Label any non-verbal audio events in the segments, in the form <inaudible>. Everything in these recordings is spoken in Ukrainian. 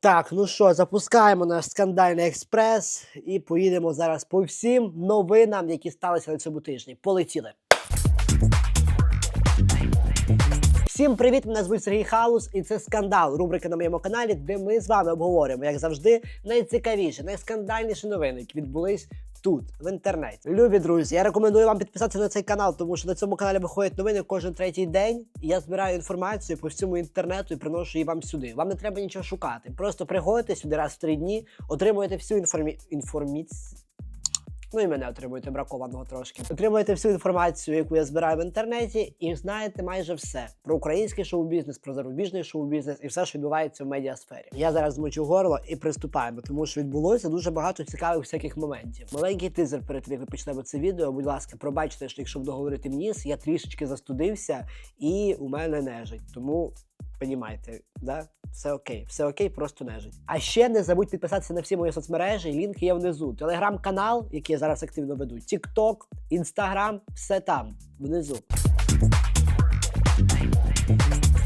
Так, ну що, запускаємо наш скандальний експрес і поїдемо зараз по всім новинам, які сталися на цьому тижні. Полетіли. Всім привіт! Мене звуть Сергій Халус, і це скандал. Рубрика на моєму каналі, де ми з вами обговорюємо, як завжди, найцікавіші, найскандальніші новини, які відбулись тут, в інтернеті. Любі друзі, я рекомендую вам підписатися на цей канал, тому що на цьому каналі виходять новини кожен третій день. І я збираю інформацію по всьому інтернету і приношу її вам сюди. Вам не треба нічого шукати. Просто приходите сюди раз в три дні, отримуєте всю інформі... інформіцію. Ну і мене отримуєте бракованого трошки. Отримуєте всю інформацію, яку я збираю в інтернеті, і знаєте майже все про український шоу-бізнес, про зарубіжний шоу-бізнес і все, що відбувається в медіасфері. Я зараз змочу горло і приступаємо, тому що відбулося дуже багато цікавих всяких моментів. Маленький тизер перед тим, як ми почнемо це відео. Будь ласка, пробачте, що якщо буду говорити в ніс, я трішечки застудився і у мене нежить. Тому Понімаєте, да? Все окей, все окей, просто нежить. А ще не забудь підписатися на всі мої соцмережі. Лінк є внизу. Телеграм-канал, який я зараз активно веду, Тікток, Інстаграм, все там, внизу.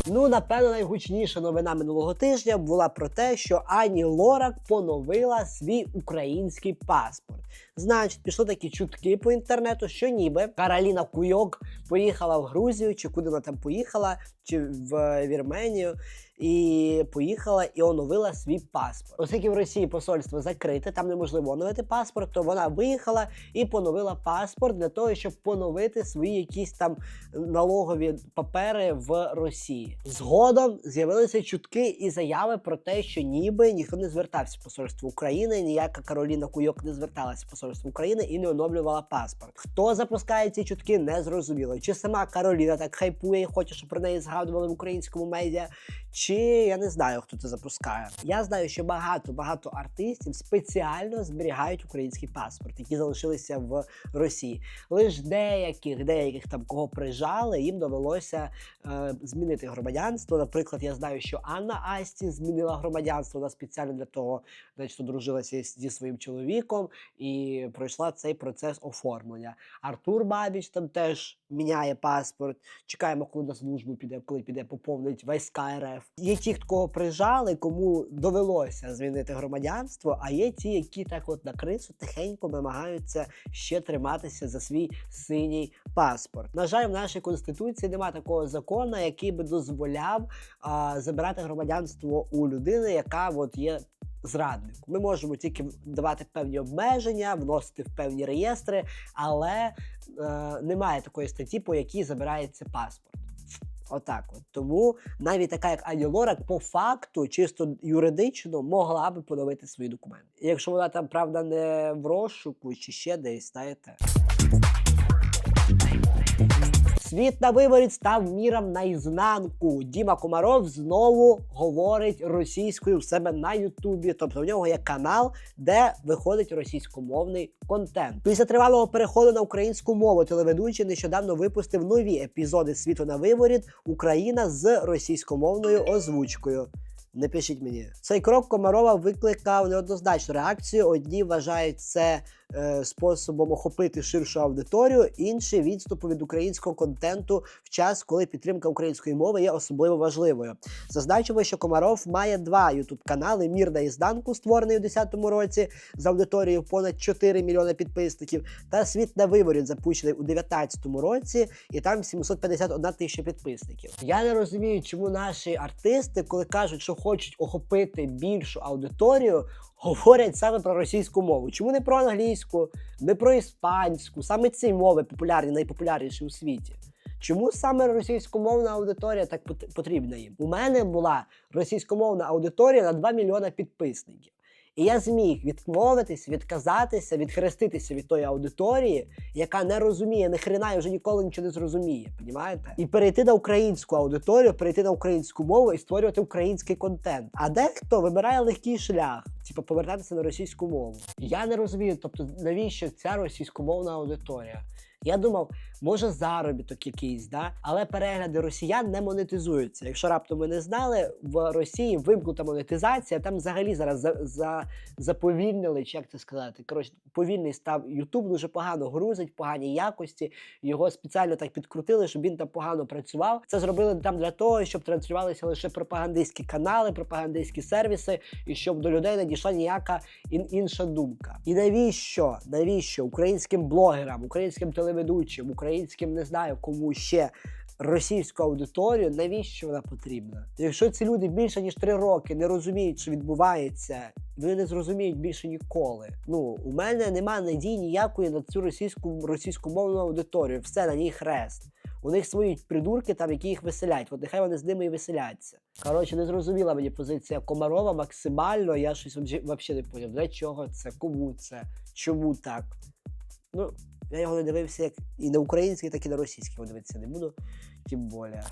Ну, напевно, найгучніша новина минулого тижня була про те, що Ані Лорак поновила свій український паспорт. Значить, пішли такі чутки по інтернету, що ніби Кароліна Куйок поїхала в Грузію, чи куди вона там поїхала, чи в Вірменію, і поїхала і оновила свій паспорт. Оскільки в Росії посольство закрите, там неможливо оновити паспорт, то вона виїхала і поновила паспорт для того, щоб поновити свої якісь там налогові папери в Росії. Згодом з'явилися чутки і заяви про те, що ніби ніхто не звертався в посольство України, ніяка Кароліна Куйок не зверталася в посольство України і не оновлювала паспорт. Хто запускає ці чутки, не зрозуміло. Чи сама Кароліна так хайпує і хоче, щоб про неї згадували в українському медіа, чи я не знаю, хто це запускає. Я знаю, що багато багато артистів спеціально зберігають український паспорт, які залишилися в Росії. Лише деяких, деяких там кого прижали, їм довелося е, змінити громадянство. Наприклад, я знаю, що Анна Асті змінила громадянство вона спеціально для того, значить, одружилася зі своїм чоловіком і пройшла цей процес оформлення. Артур Бабіч там теж міняє паспорт. Чекаємо, коли на службу піде, коли піде поповнить війська РФ. Є ті, кого прижали, кому довелося змінити громадянство, а є ті, які так от на крису тихенько намагаються ще триматися за свій синій паспорт. На жаль, в нашій конституції немає такого закону, який би дозволяв а, забирати громадянство у людини, яка от є. Зрадник. Ми можемо тільки давати певні обмеження, вносити в певні реєстри, але е, немає такої статті, по якій забирається паспорт. Отак от. Тому навіть така, як Ані Лорак, по факту, чисто юридично, могла би поновити свої документи. Якщо вона там, правда, не в розшуку чи ще десь, знаєте. Світ на виворіт став міром наізнанку. Діма Комаров знову говорить російською в себе на Ютубі. Тобто в нього є канал, де виходить російськомовний контент. Після тривалого переходу на українську мову телеведучий нещодавно випустив нові епізоди світу на виворіт Україна з російськомовною озвучкою. Не пишіть мені. Цей крок Комарова викликав неоднозначну реакцію. Одні вважають це способом охопити ширшу аудиторію, інші відступу від українського контенту в час, коли підтримка української мови є особливо важливою. Зазначимо, що Комаров має два ютуб канали: Мір на ізданку, створений у 2010 році з аудиторією понад 4 мільйони підписників, та Світ на виворіт, запущений у 2019 році, і там 751 тисяча підписників. Я не розумію, чому наші артисти, коли кажуть, що хочуть охопити більшу аудиторію, говорять саме про російську мову. Чому не про англійську, не про іспанську, саме ці мови популярні, найпопулярніші у світі. Чому саме російськомовна аудиторія так пот- потрібна їм? У мене була російськомовна аудиторія на 2 мільйона підписників. І я зміг відмовитись, відказатися, відхреститися від тої аудиторії, яка не розуміє ні хрена і вже ніколи нічого не зрозуміє. Понімаєте? І перейти на українську аудиторію, перейти на українську мову і створювати український контент. А дехто вибирає легкий шлях, типу повертатися на російську мову. Я не розумію, тобто навіщо ця російськомовна аудиторія? Я думав, може заробіток якийсь, да? але перегляди росіян не монетизуються. Якщо раптом ви не знали, в Росії вимкнута монетизація, там взагалі зараз за, за, заповільнили, чи як це сказати. Коротше, повільний став Ютуб, дуже погано грузить, погані якості. Його спеціально так підкрутили, щоб він там погано працював. Це зробили там для того, щоб транслювалися лише пропагандистські канали, пропагандистські сервіси, і щоб до людей не дійшла ніяка ін- інша думка. І навіщо? Навіщо українським блогерам, українським телеведучим, українським не знаю кому ще. Російську аудиторію, навіщо вона потрібна? Якщо ці люди більше ніж три роки не розуміють, що відбувається, вони не зрозуміють більше ніколи. Ну у мене немає надії ніякої на цю російську російськомовну аудиторію. Все на ній хрест. У них свої придурки, там, які їх веселять. От нехай вони з ними і веселяться. Коротше, не зрозуміла мені позиція Комарова максимально. Я щось взагалі не поняв. Для чого це, кому це, чому так. Ну, я його не дивився як і на український, так і на російський його дивитися не буду. Тим більше.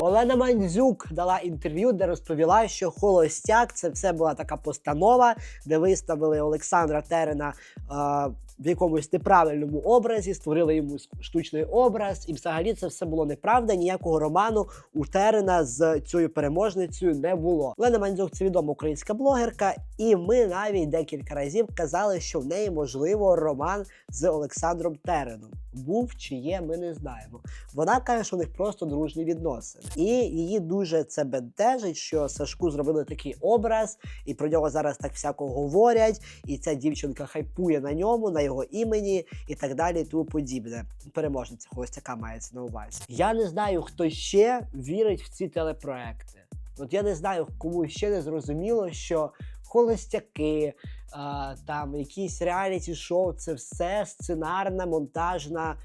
Олена Мандзюк дала інтерв'ю, де розповіла, що холостяк це все була така постанова, де виставили Олександра Терена е, в якомусь неправильному образі, створили йому штучний образ, і взагалі це все було неправда. Ніякого роману у Терена з цією переможницею не було. Олена Мандзюк це відома українська блогерка, і ми навіть декілька разів казали, що в неї можливо роман з Олександром Тереном. Був чи є, ми не знаємо. Вона каже, що у них просто дружні відносини. І її дуже це бентежить, що Сашку зробили такий образ, і про нього зараз так всяко говорять. І ця дівчинка хайпує на ньому, на імені і так далі, і тому подібне. Переможниця холостяка мається на увазі. Я не знаю, хто ще вірить в ці телепроекти. От я не знаю, кому ще не зрозуміло, що холостяки, а, там якісь реаліті шоу це все сценарна монтажна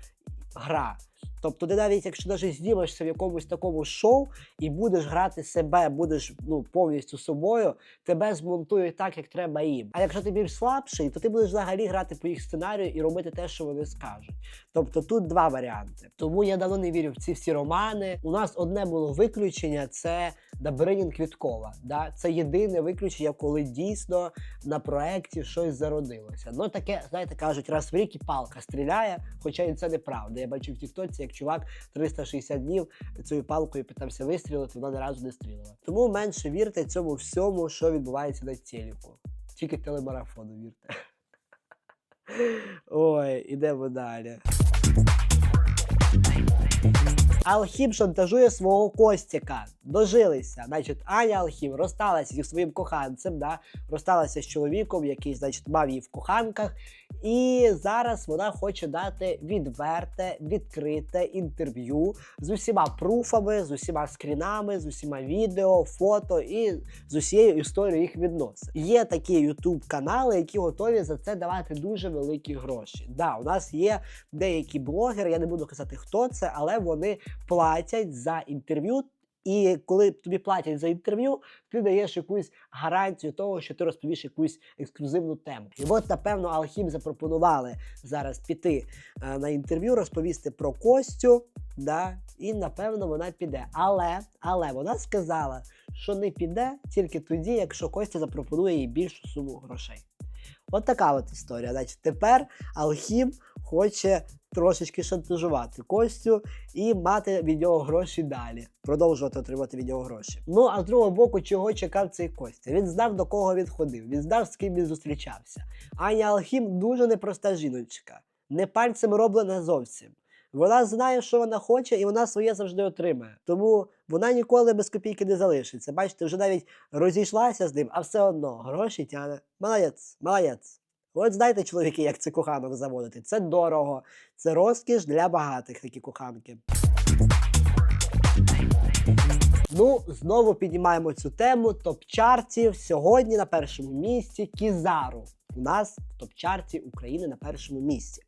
гра. Тобто, ти навіть якщо навіть знімешся в якомусь такому шоу і будеш грати себе, будеш ну повністю собою, тебе змонтують так, як треба їм. А якщо ти більш слабший, то ти будеш взагалі грати по їх сценарію і робити те, що вони скажуть. Тобто тут два варіанти. Тому я давно не вірю в ці всі романи. У нас одне було виключення: це Добринін Квіткова. Да? Це єдине виключення, коли дійсно на проєкті щось зародилося. Ну таке, знаєте, кажуть, раз в рік і палка стріляє, хоча і це неправда. Я бачив в Тіктоці, як чувак 360 днів цією палкою питався вистрілити, вона ні разу не стрілила. Тому менше вірте цьому всьому, що відбувається на телеку. Тільки телемарафону вірте. <laughs> Ой, ідемо далі. Алхім шантажує свого Костяка. Дожилися. Значить, Аня Алхім розсталася зі своїм коханцем, да? розсталася з чоловіком, який, значить, мав її в коханках. І зараз вона хоче дати відверте, відкрите інтерв'ю з усіма пруфами, з усіма скрінами, з усіма відео, фото і з усією історією їх відносин. Є такі ютуб канали, які готові за це давати дуже великі гроші. Да, у нас є деякі блогери, я не буду казати, хто це, але вони платять за інтерв'ю. І коли тобі платять за інтерв'ю, ти даєш якусь гарантію того, що ти розповіш якусь ексклюзивну тему. І от, напевно, Алхім запропонували зараз піти е, на інтерв'ю, розповісти про Костю. Да, і напевно вона піде. Але, але вона сказала, що не піде тільки тоді, якщо Костя запропонує їй більшу суму грошей. От така от історія. Значить, тепер Алхім хоче трошечки шантажувати Костю і мати від нього гроші далі, продовжувати отримати від нього гроші. Ну а з другого боку, чого чекав цей Костя? Він знав до кого він ходив, він знав, з ким він зустрічався. Аня Алхім дуже непроста жіночка, не пальцем роблена зовсім. Вона знає, що вона хоче, і вона своє завжди отримає. Тому вона ніколи без копійки не залишиться. Бачите, вже навіть розійшлася з ним, а все одно гроші тяне. Молодець, молодець. От знаєте, чоловіки, як це коханок заводити. Це дорого, це розкіш для багатих такі коханки. Ну, знову піднімаємо цю тему топ-чартів. Сьогодні на першому місці Кізару. У нас в топ-чарті України на першому місці.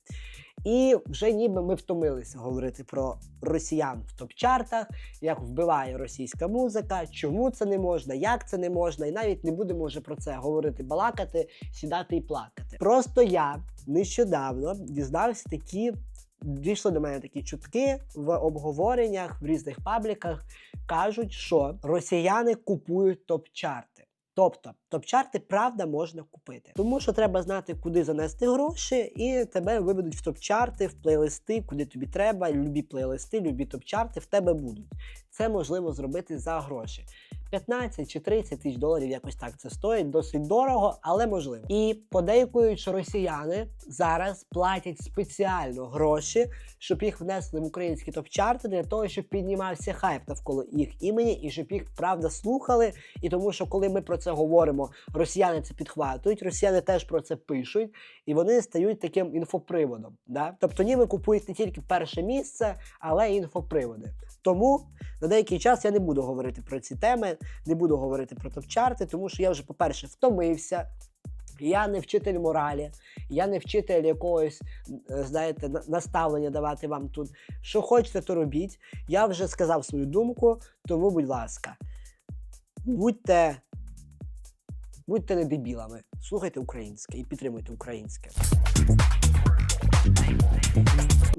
І вже ніби ми втомилися говорити про росіян в топ-чартах, як вбиває російська музика, чому це не можна, як це не можна, і навіть не будемо вже про це говорити, балакати, сідати і плакати. Просто я нещодавно дізнався такі. Дійшли до мене такі чутки в обговореннях в різних пабліках. Кажуть, що росіяни купують топ-чарти. Тобто топ-чарти правда можна купити, тому що треба знати, куди занести гроші, і тебе виведуть в топ-чарти, в плейлисти, куди тобі треба. Любі плейлисти, любі топ-чарти в тебе будуть. Це можливо зробити за гроші. 15 чи 30 тисяч доларів якось так це стоїть, досить дорого, але можливо. І подейкують, що росіяни зараз платять спеціально гроші, щоб їх внесли в українські топ-чарти для того, щоб піднімався хайп навколо їх імені, і щоб їх правда слухали. І тому, що коли ми про це говоримо, росіяни це підхватують, росіяни теж про це пишуть, і вони стають таким інфоприводом. Да? Тобто ніби купують не тільки перше місце, але й інфоприводи. Тому на деякий час я не буду говорити про ці теми, не буду говорити про топ-чарти, тому що я вже, по-перше, втомився. Я не вчитель моралі, я не вчитель якогось, е, знаєте, наставлення давати вам тут. Що хочете, то робіть. Я вже сказав свою думку, тому, будь ласка, будьте, будьте не дебілами, слухайте українське і підтримуйте українське.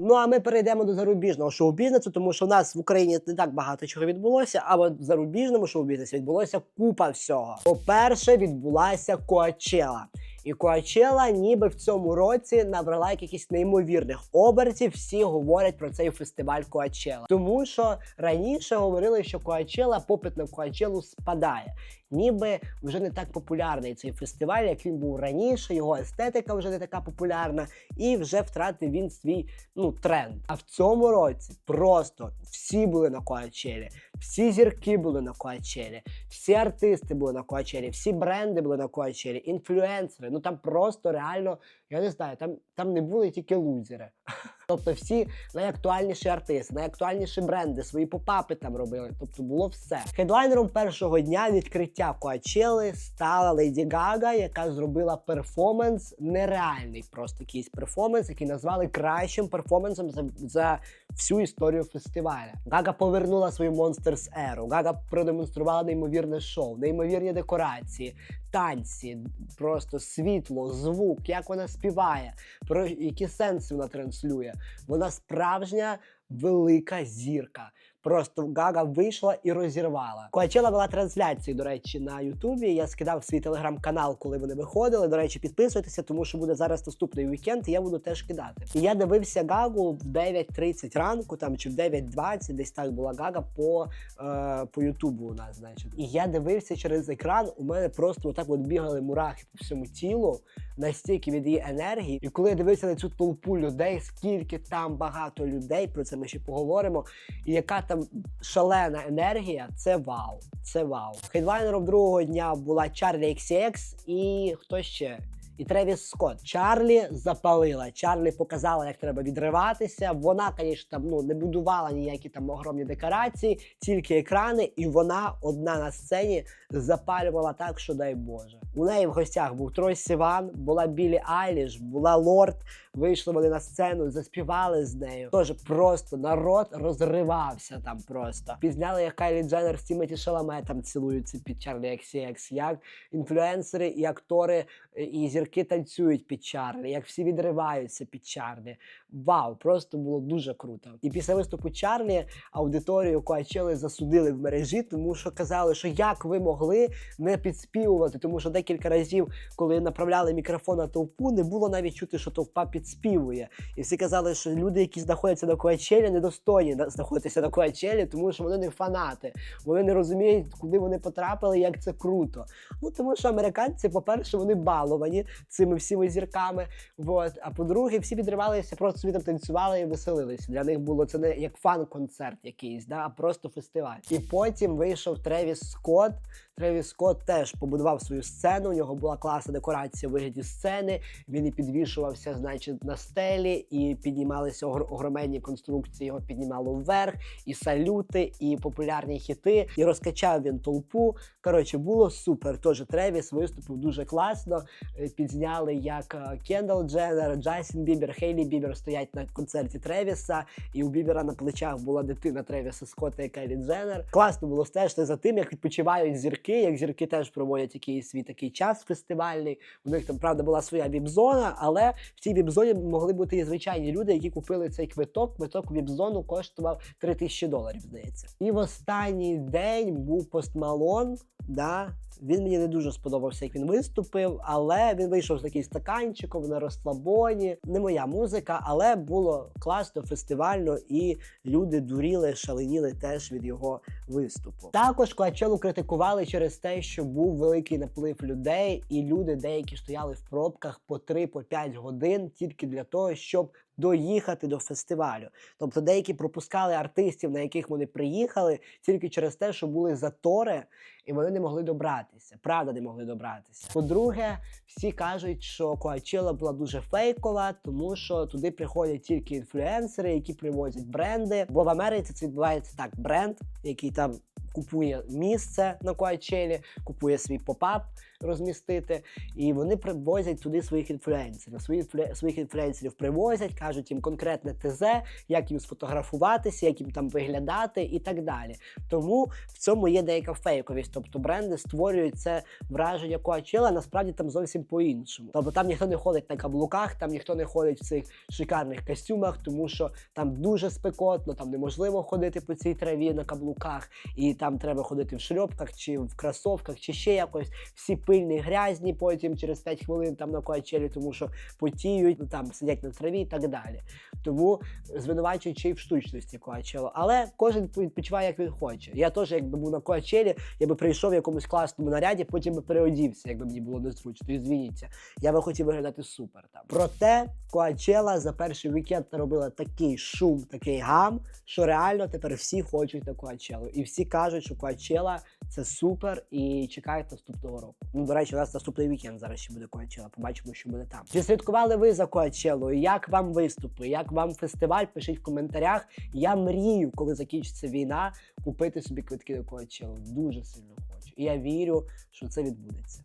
Ну а ми перейдемо до зарубіжного шоу-бізнесу, тому що в нас в Україні не так багато чого відбулося, а от в зарубіжному шоу-бізнесі відбулося купа всього. По-перше, відбулася Коачела. І Коачела ніби в цьому році набрала якихось неймовірних обертів. Всі говорять про цей фестиваль Коачела. Тому що раніше говорили, що Коачела, попит на Коачелу спадає. Ніби вже не так популярний цей фестиваль, як він був раніше. Його естетика вже не така популярна, і вже втратив він свій ну тренд. А в цьому році просто всі були на Коачелі, всі зірки були на Коачелі, всі артисти були на Коачелі, всі бренди були на Коачелі, інфлюенсери. Ну там просто реально, я не знаю, там, там не були тільки лузери. <laughs> Тобто всі найактуальніші артисти, найактуальніші бренди, свої попапи там робили. Тобто було все. Хедлайнером першого дня відкриття Коачели стала Леді Гага, яка зробила перформанс, нереальний просто якийсь перформанс, який назвали кращим перформансом за, за всю історію фестиваля. Гага повернула свою Monsters еру. Гага продемонструвала неймовірне шоу, неймовірні декорації, танці, просто світло, звук, як вона співає, про які сенси вона транслює. Вона справжня велика зірка. Просто Гага вийшла і розірвала. Коачела вела трансляцію, до речі, на Ютубі. Я скидав свій телеграм-канал, коли вони виходили. До речі, підписуйтеся, тому що буде зараз наступний вікенд, і я буду теж кидати. І я дивився Гагу в 9.30 ранку, там чи в 9.20, десь так була Гага по, е, по Ютубу у нас, значить. І я дивився через екран. У мене просто отак от бігали мурахи по всьому тілу, настільки від її енергії. І коли я дивився на цю толпу людей, скільки там багато людей, про це ми ще поговоримо. І яка там шалена енергія, це вау. Це вау. Хедлайнером другого дня була Charlie XCX і хто ще? І Тревіс Скотт. Чарлі запалила. Чарлі показала, як треба відриватися. Вона, звісно, ну не будувала ніякі там огромні декорації, тільки екрани, і вона одна на сцені запалювала так, що дай Боже. У неї в гостях був Трой Сіван, була Білі Айліш, була Лорд. Вийшли вони на сцену, заспівали з нею. Тож просто народ розривався там просто. Пізняли, як Кайлі Дженнер з Тімоті Шаламе там цілуються під Чарлі XCX, як інфлюенсери і актори е, і зірки танцюють під Чарлі, як всі відриваються під Чарлі. Вау, просто було дуже круто. І після виступу Чарлі аудиторію Коачели засудили в мережі, тому що казали, що як ви могли не підспівувати, тому що декілька разів, коли направляли мікрофон на толпу, не було навіть чути, що товпа підспівує. І всі казали, що люди, які знаходяться на Коачелі, недостойні знаходитися на Коачелі, тому що вони не фанати. Вони не розуміють, куди вони потрапили, як це круто. Ну тому що американці, по-перше, вони баловані цими всіми зірками. Вот. А по-друге, всі підривалися, просто собі там танцювали і веселилися. Для них було це не як фан-концерт якийсь, да, а просто фестиваль. І потім вийшов Тревіс Скотт. Тревіс Скотт теж побудував свою сцену. У нього була класна декорація у вигляді сцени. Він і підвішувався, значить, на стелі, і піднімалися огроменні конструкції. Його піднімало вверх, і салюти, і популярні хіти. І розкачав він толпу. Коротше, було супер. Тож Тревіс виступив дуже класно. Е, Підзняли як е, Кендал Дженнер, Джастін Бібер, Хейлі Бібер стоять на концерті Тревіса, і у Бібера на плечах була дитина Тревіса Скотта і Кайлі Дженнер. Класно було стежити за тим, як відпочивають зірки зірки, як зірки теж проводять якийсь свій такий час фестивальний. У них там, правда, була своя віп-зона, але в цій віп-зоні могли бути і звичайні люди, які купили цей квиток. Квиток віп-зону коштував 3000 доларів, здається. І в останній день був постмалон. Да, він мені не дуже сподобався, як він виступив, але він вийшов з таким стаканчиком на розслабоні. Не моя музика, але було класно, фестивально, і люди дуріли, шаленіли теж від його виступу. Також Коачелу критикували через те, що був великий наплив людей, і люди деякі стояли в пробках по 3-5 годин тільки для того, щоб доїхати до фестивалю. Тобто деякі пропускали артистів, на яких вони приїхали, тільки через те, що були затори, і вони не могли добратися. Правда, не могли добратися. По-друге, всі кажуть, що Коачела була дуже фейкова, тому що туди приходять тільки інфлюенсери, які привозять бренди. Бо в Америці це відбувається так: бренд, який там. Купує місце на Коачелі, купує свій попап розмістити, і вони привозять туди своїх інфлюенсерів. Свої своїх інфлюенсерів привозять, кажуть їм конкретне ТЗ, як їм сфотографуватися, як їм там виглядати і так далі. Тому в цьому є деяка фейковість. Тобто бренди створюють це враження Коачела, насправді там зовсім по-іншому. Тобто там ніхто не ходить на каблуках, там ніхто не ходить в цих шикарних костюмах, тому що там дуже спекотно, там неможливо ходити по цій траві на каблуках, і там треба ходити в шльопках чи в кросовках, чи ще якось. Всі пильні, грязні потім через 5 хвилин там на Коачелі, тому що потіють, там сидять на траві і так далі. Тому звинувачують ще й в штучності Коачело. Але кожен відпочиває, як він хоче. Я теж, якби був на Коачелі, я би прийшов в якомусь класному наряді, потім би переодівся, якби мені було незручно. І звініться, я би хотів виглядати супер там. Проте Коачела за перший вікенд наробила такий шум, такий гам, що реально тепер всі хочуть на Коачелу. І всі кажуть, що Коачела це супер і чекають наступного року. Ну, до речі, у нас наступний вікенд зараз ще буде Коачела. Побачимо, що буде там. Чи слідкували ви за Коачелою? Як вам виступи? Як вам фестиваль? Пишіть в коментарях. Я мрію, коли закінчиться війна, купити собі квитки до Коачелу. Дуже сильно хочу. І я вірю, що це відбудеться.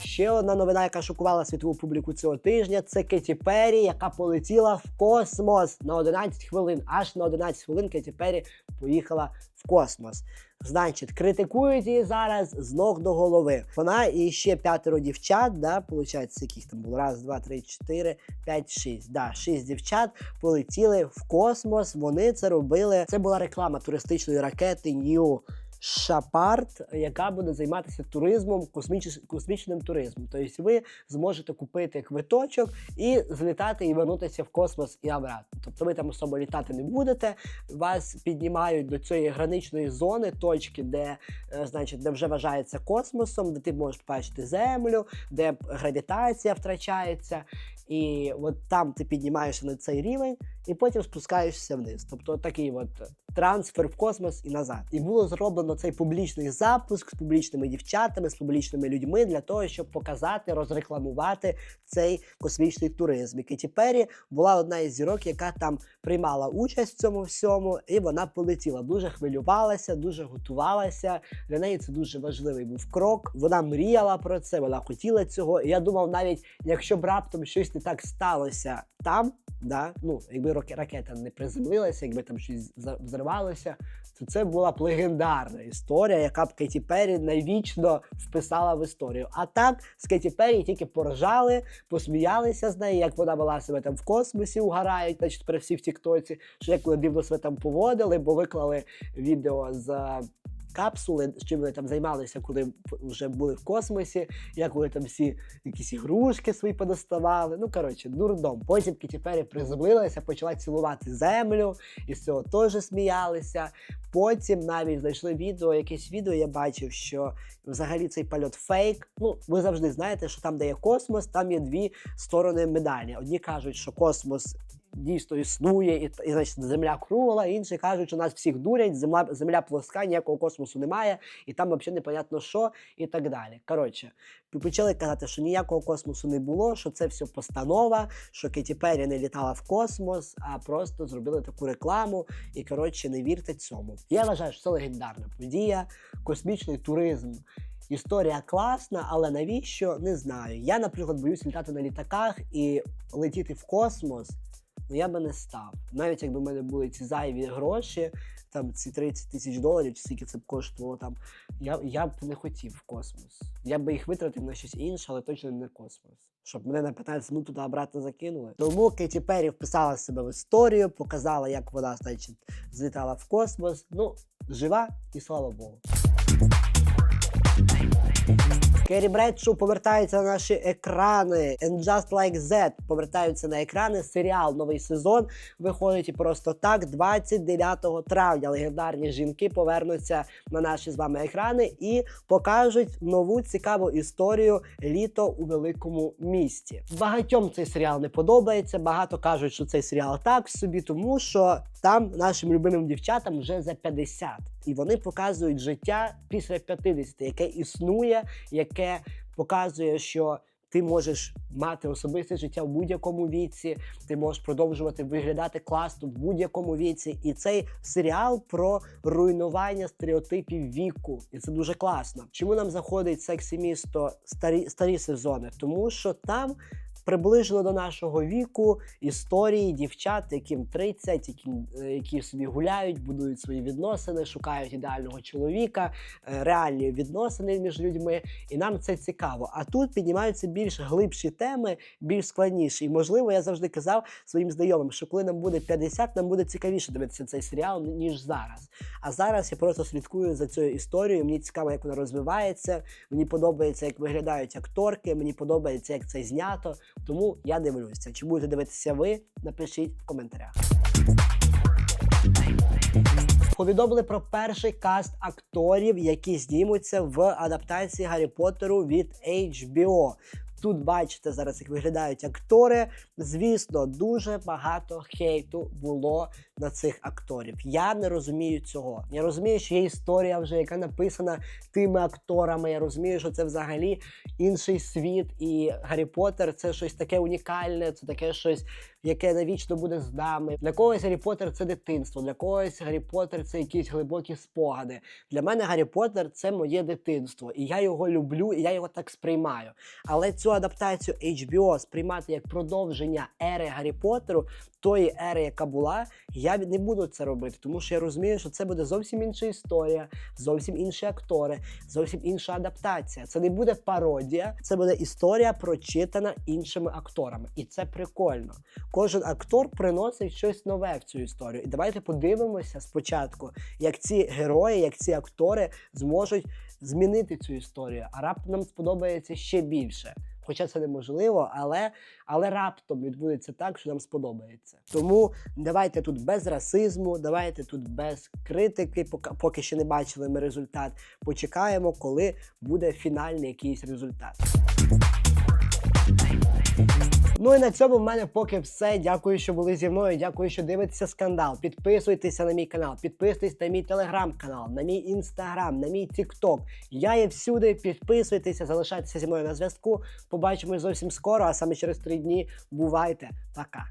Ще одна новина, яка шокувала світову публіку цього тижня, це Кеті Перрі, яка полетіла в космос на 11 хвилин. Аж на 11 хвилин Кеті Перрі поїхала космос. Значить, критикують її зараз з ног до голови. Вона і ще п'ятеро дівчат, да, получається, яких там було раз, два, три, чотири, п'ять, шість. Да, шість дівчат полетіли в космос. Вони це робили. Це була реклама туристичної ракети New Шапарт, яка буде займатися туризмом, косміч... космічним туризмом. Тобто ви зможете купити квиточок і злітати і вернутися в космос і обратно. Тобто ви там особо літати не будете. Вас піднімають до цієї граничної зони, точки, де, е, значить, де вже вважається космосом, де ти можеш побачити землю, де гравітація втрачається. І от там ти піднімаєшся на цей рівень, і потім спускаєшся вниз. Тобто такий от трансфер в космос і назад. І було зроблено цей публічний запуск з публічними дівчатами, з публічними людьми для того, щоб показати, розрекламувати цей космічний туризм. І Кеті Перрі була одна із зірок, яка там приймала участь в цьому всьому, і вона полетіла. Дуже хвилювалася, дуже готувалася. Для неї це дуже важливий був крок. Вона мріяла про це, вона хотіла цього. І я думав, навіть якщо б раптом щось не так сталося там, да, ну якби ракета не приземлилася, якби там щось взривалося, то це була б легендарна історія, яка б Кеті Перрі навічно вписала в історію. А так з Кеті Перрі тільки поржали, посміялися з нею, як вона вела себе там в космосі, угорають, значить, тепер всі в Тіктоці, що як вони дивно себе там поводили, бо виклали відео з. Капсули, чим вони там займалися, коли вже були в космосі, як вони там всі якісь ігрушки свої подоставали. Ну, коротше, дурдом. Потім Кеті Перрі приземлилася, почала цілувати землю, і з цього теж сміялися. Потім навіть знайшли відео, якесь відео я бачив, що взагалі цей польот фейк. Ну, ви завжди знаєте, що там, де є космос, там є дві сторони медалі. Одні кажуть, що космос. Дійсно існує, і, і значить земля кругла, інші кажуть, що нас всіх дурять, земля, земля плоска, ніякого космосу немає, і там взагалі непонятно що, і так далі. Коротше, почали казати, що ніякого космосу не було, що це все постанова, що Кеті Перрі не літала в космос, а просто зробили таку рекламу. І коротше, не вірте цьому. Я вважаю, що це легендарна подія, космічний туризм. Історія класна, але навіщо не знаю. Я, наприклад, боюсь літати на літаках і летіти в космос. Ну я би не став. Навіть якби в мене були ці зайві гроші, там ці 30 тисяч доларів, чи скільки це б коштувало там, я, я б не хотів в космос. Я б їх витратив на щось інше, але точно не космос. Щоб мене на 15 минут туди обратно закинули. Тому Кеті Перрі вписала себе в історію, показала, як вона значить, злітала в космос. Ну, жива і слава Богу. Керрі Бредшоу повертається на наші екрани. And Just Like That повертаються на екрани. Серіал новий сезон виходить і просто так. 29 травня легендарні жінки повернуться на наші з вами екрани і покажуть нову цікаву історію літо у великому місті. Багатьом цей серіал не подобається. Багато кажуть, що цей серіал так собі, тому що там нашим любимим дівчатам вже за 50. І вони показують життя після 50, яке існує, яке показує, що ти можеш мати особисте життя в будь-якому віці, ти можеш продовжувати виглядати класно в будь-якому віці. І цей серіал про руйнування стереотипів віку. І це дуже класно. Чому нам заходить сексі місто старі, старі сезони? Тому що там. Приближено до нашого віку історії дівчат, яким 30, які, е, які собі гуляють, будують свої відносини, шукають ідеального чоловіка, е, реальні відносини між людьми. І нам це цікаво. А тут піднімаються більш глибші теми, більш складніші. І можливо, я завжди казав своїм знайомим, що коли нам буде 50, нам буде цікавіше дивитися цей серіал ніж зараз. А зараз я просто слідкую за цією історією. Мені цікаво, як вона розвивається. Мені подобається, як виглядають акторки. Мені подобається, як це знято. Тому я дивлюся. Чи будете дивитися ви? Напишіть в коментарях. Повідомили про перший каст акторів, які знімуться в адаптації Гаррі Поттеру від HBO. Тут бачите зараз, як виглядають актори. Звісно, дуже багато хейту було на цих акторів. Я не розумію цього. Я розумію, що є історія вже, яка написана тими акторами. Я розумію, що це взагалі інший світ, і Гаррі Поттер це щось таке унікальне, це таке щось, яке навічно буде з нами. Для когось Гаррі Поттер це дитинство, для когось Гаррі Поттер це якісь глибокі спогади. Для мене Гаррі Поттер це моє дитинство, і я його люблю, і я його так сприймаю. Але цю адаптацію HBO сприймати як продовження ери Гаррі Поттеру, тої ери, яка була, я не буду це робити, тому що я розумію, що це буде зовсім інша історія, зовсім інші актори, зовсім інша адаптація. Це не буде пародія, це буде історія прочитана іншими акторами, і це прикольно. Кожен актор приносить щось нове в цю історію. І давайте подивимося спочатку, як ці герої, як ці актори зможуть змінити цю історію. А раптом нам сподобається ще більше. Хоча це неможливо, але, але раптом відбудеться так, що нам сподобається. Тому давайте тут без расизму, давайте тут без критики, поки, поки ще не бачили ми результат. Почекаємо, коли буде фінальний якийсь результат. Ну і на цьому в мене поки все. Дякую, що були зі мною. Дякую, що дивитеся скандал. Підписуйтеся на мій канал, підписуйтесь на мій телеграм-канал, на мій інстаграм, на мій тікток. Я є всюди. Підписуйтеся, залишайтеся зі мною на зв'язку. Побачимось зовсім скоро, а саме через три дні. Бувайте, пока.